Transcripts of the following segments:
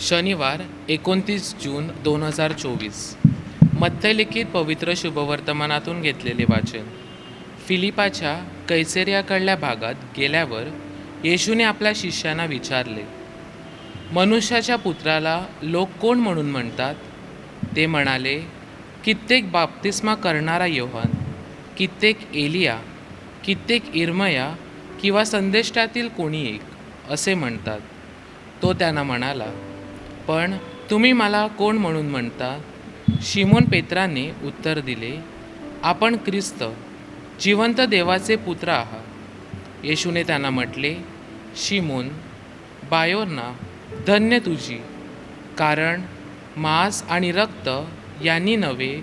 शनिवार एकोणतीस जून दोन हजार चोवीस. मध्यलिखित पवित्र शुभवर्तमानातून घेतलेले वाचन. फिलिपाच्या कैसेरियाकडल्या भागात गेल्यावर येशूने आपल्या शिष्यांना विचारले मनुष्याच्या पुत्राला लोक कोण म्हणून म्हणतात? ते म्हणाले कित्येक बाप्तिस्मा करणारा योहान कित्येक एलिया कित्येक इर्मया किंवा संदेष्टातील कोणी एक असे म्हणतात. तो त्यांना म्हणाला पण तुम्ही मला कोण म्हणून म्हणता? शिमोन पेत्राने उत्तर दिले आपण ख्रिस्त जिवंत देवाचे पुत्र आहात. येशूने त्यांना म्हटले शिमोन बायोरना धन्य तुझी कारण मांस आणि रक्त यांनी नव्हे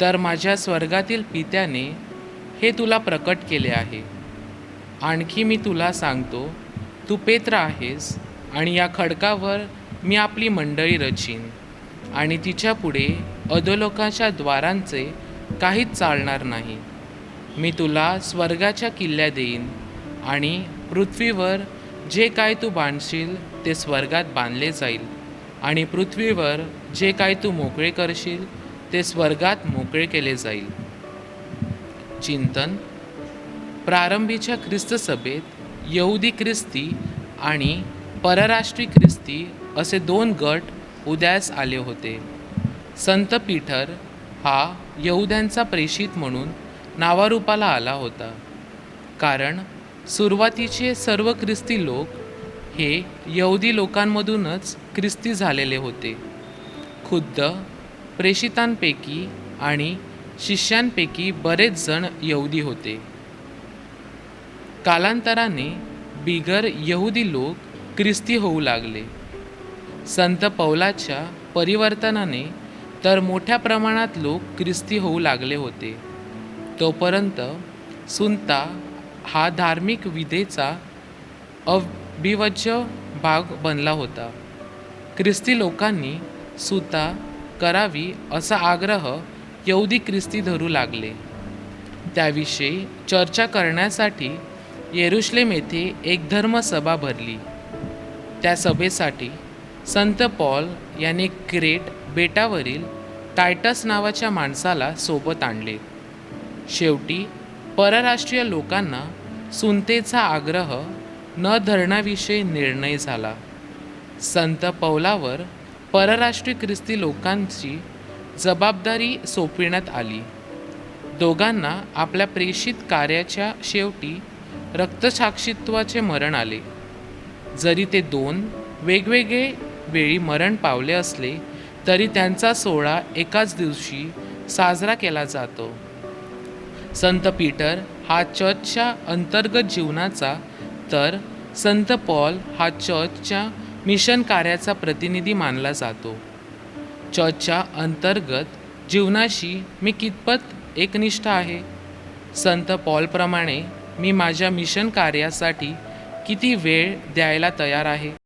तर माझ्या स्वर्गातील पित्याने हे तुला प्रकट केले आहे. आणखी मी तुला सांगतो तू पेत्र आहेस आणि या खडकावर मी आपली मंडळी रचीन. आणि तिच्या पुढे अधोलोकाच्या द्वारांचे काहीच चालणार नाही. मी तुला स्वर्गाच्या किल्ल्या देईन आणि पृथ्वीवर जे काय तू बांधशील ते स्वर्गात बांधले जाईल. आणि पृथ्वीवर जे काय तू मोकळे करशील ते स्वर्गात मोकळे केले जाईल. चिंतन. प्रारंभीच्या ख्रिस्त सभेत यहुदी ख्रिस्ती आणि परराष्ट्रीय ख्रिस्ती असे दोन गट उदयास आले होते. संत पीठर हा यहुद्यांचा प्रेषित म्हणून नावारूपाला आला होता. कारण सुरुवातीचे सर्व ख्रिस्ती लोक हे यहुदी लोकांमधूनच ख्रिस्ती झालेले होते. खुद्द प्रेषितांपैकी आणि शिष्यांपैकी बरेच जण यहुदी होते. कालांतराने बिगर यहुदी लोक ख्रिस्ती होऊ लागले. संत पौलाच्या परिवर्तनाने तर मोठ्या प्रमाणात लोक ख्रिस्ती होऊ लागले होते. तोपर्यंत सुंता हा धार्मिक विधेचा अभिवज्य भाग बनला होता. ख्रिस्ती लोकांनी सुता करावी असा आग्रह यहुदी ख्रिस्ती धरू लागले. त्याविषयी चर्चा करण्यासाठी येरुश्लेम येथे एक धर्मसभा भरली. त्या सभेसाठी संत पॉल याने क्रेट बेटावरील टायटस नावाच्या माणसाला सोबत आणले. शेवटी परराष्ट्रीय लोकांना सुनतेचा आग्रह न धरण्याविषयी निर्णय झाला. संत पौलावर परराष्ट्रीय ख्रिस्ती लोकांची जबाबदारी सोपविण्यात आली. दोघांना आपल्या प्रेषित कार्याच्या शेवटी रक्तसाक्षित्वाचे मरण आले. जरी ते दोन वेगवेगळे वेळी मरण पावले असले तरी त्यांचा सोहळा एकाच दिवशी साजरा केला जातो. संत पीटर हा चर्चच्या अंतर्गत जीवनाचा तर संत पॉल हा चर्चच्या मिशन कार्याचा प्रतिनिधी मानला जातो. चर्चच्या अंतर्गत जीवनाशी मी कितपत एकनिष्ठ आहे? संत पॉलप्रमाणे मी माझ्या मिशन कार्यासाठी किती वेळ द्यायला तयार आहे?